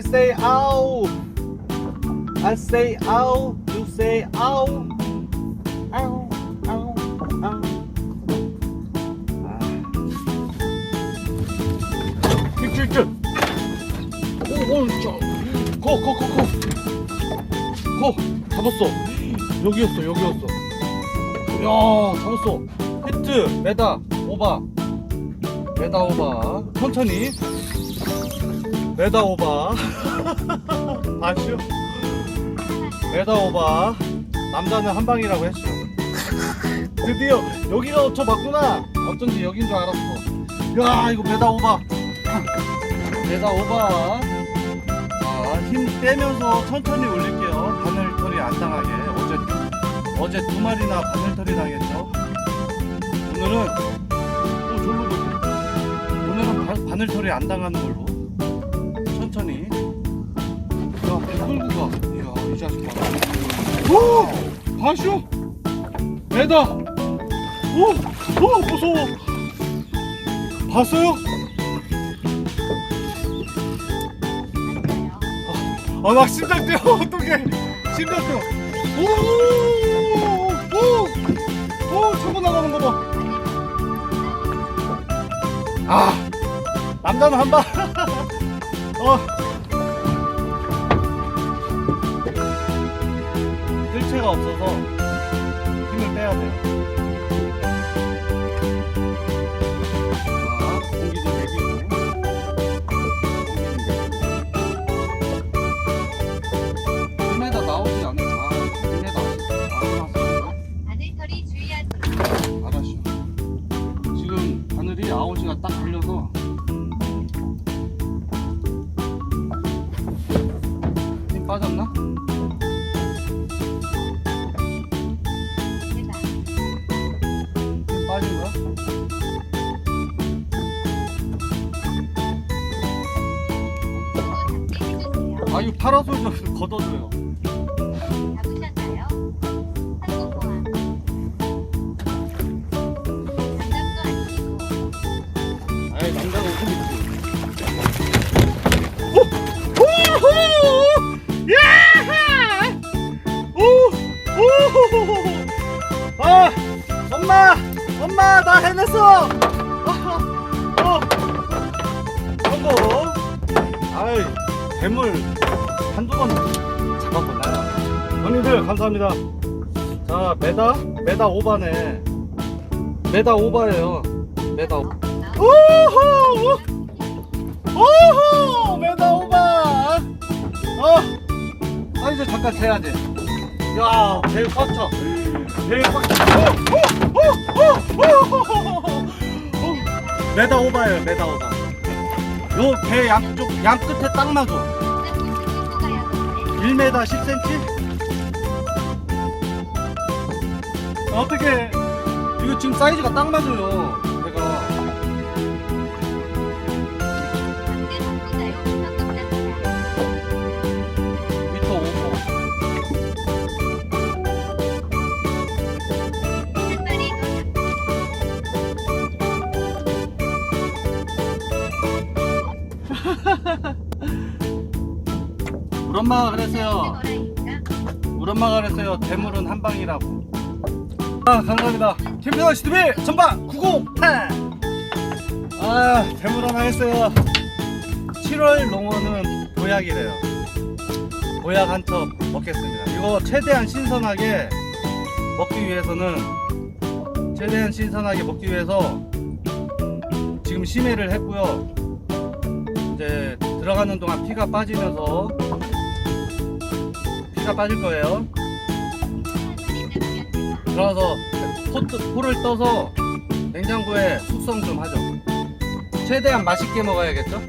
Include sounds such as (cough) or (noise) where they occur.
say ow. I say ow. You say ow. Ow. Ow. Ow. 쭉 오, 오, 저. 고, 고, 고, 고. 고. 잡았어. 여기였어, 여기였어. 야, 잡았어. 히트, 메다, 오바. 메다, 오바. 천천히. 메다, 오바. (laughs) 아쉬워. 메다, 오바. 남자는 한 방이라고 했죠. 드디어 여기가 저 맞구나. 어쩐지 여긴 줄 알았어. 야, 이거 메다, 오바. 메다, 오바. 자, 힘 빼면서 천천히 올릴게요. 바늘털이 안 당하게. 어제 어제 두 마리나 바늘털이 당했죠. 오늘은 오 절로 가. 오늘은 바, 바늘털이 안 당하는 걸로 오, 봐쇼. 애다. 오, 오, 무서워. 봤어요? 아, 나 심장 뛰어. (laughs) 어떡해. 심장 뛰어. 오, 오, 오, 차고 나가는 거 봐. 아, 남자는 한 방. (laughs) 어. 뜰채가 없어서 힘을 빼야 돼요. 자, 공기 좀 내기고. 공 아 이거 파라솔 좀 (laughs) 걷어줘요. 아이 남자가 옷좀 입지. 오! 오호! 아이 괴물 한두 번 잡아보나요? 형님들 감사합니다. 자 메다 메다 오바네. 메다 오바예요. 메다 오. 오호! 오호! 메다 오바! 어! 아, 이제 잠깐 재야지. 야, 배꽉 차. 배꽉 차. 오! 오! 오! 오! 오! 메다 오바예요, 메다 오바. 요 배 양쪽, 양 끝에 딱 맞아. 끌고 가야 하는데. 1m 10cm? 어떻게 이거 지금 사이즈가 딱 맞아요. 우리 엄마가 그랬어요. 우리 엄마가 그랬어요. 대물은 한 방이라고. 아, 감사합니다. 캠핑원 시트비 전방 908. 아, 대물 하나 했어요. 7월 농어는 보약이래요. 보약 한 첩 먹겠습니다. 이거 최대한 신선하게 먹기 위해서는 최대한 신선하게 먹기 위해서 지금 심해를 했고요. 들어가는 동안 피가 빠지면서 피가 빠질 거예요. 들어가서 포, 포를 떠서 냉장고에 숙성 좀 하죠. 최대한 맛있게 먹어야겠죠?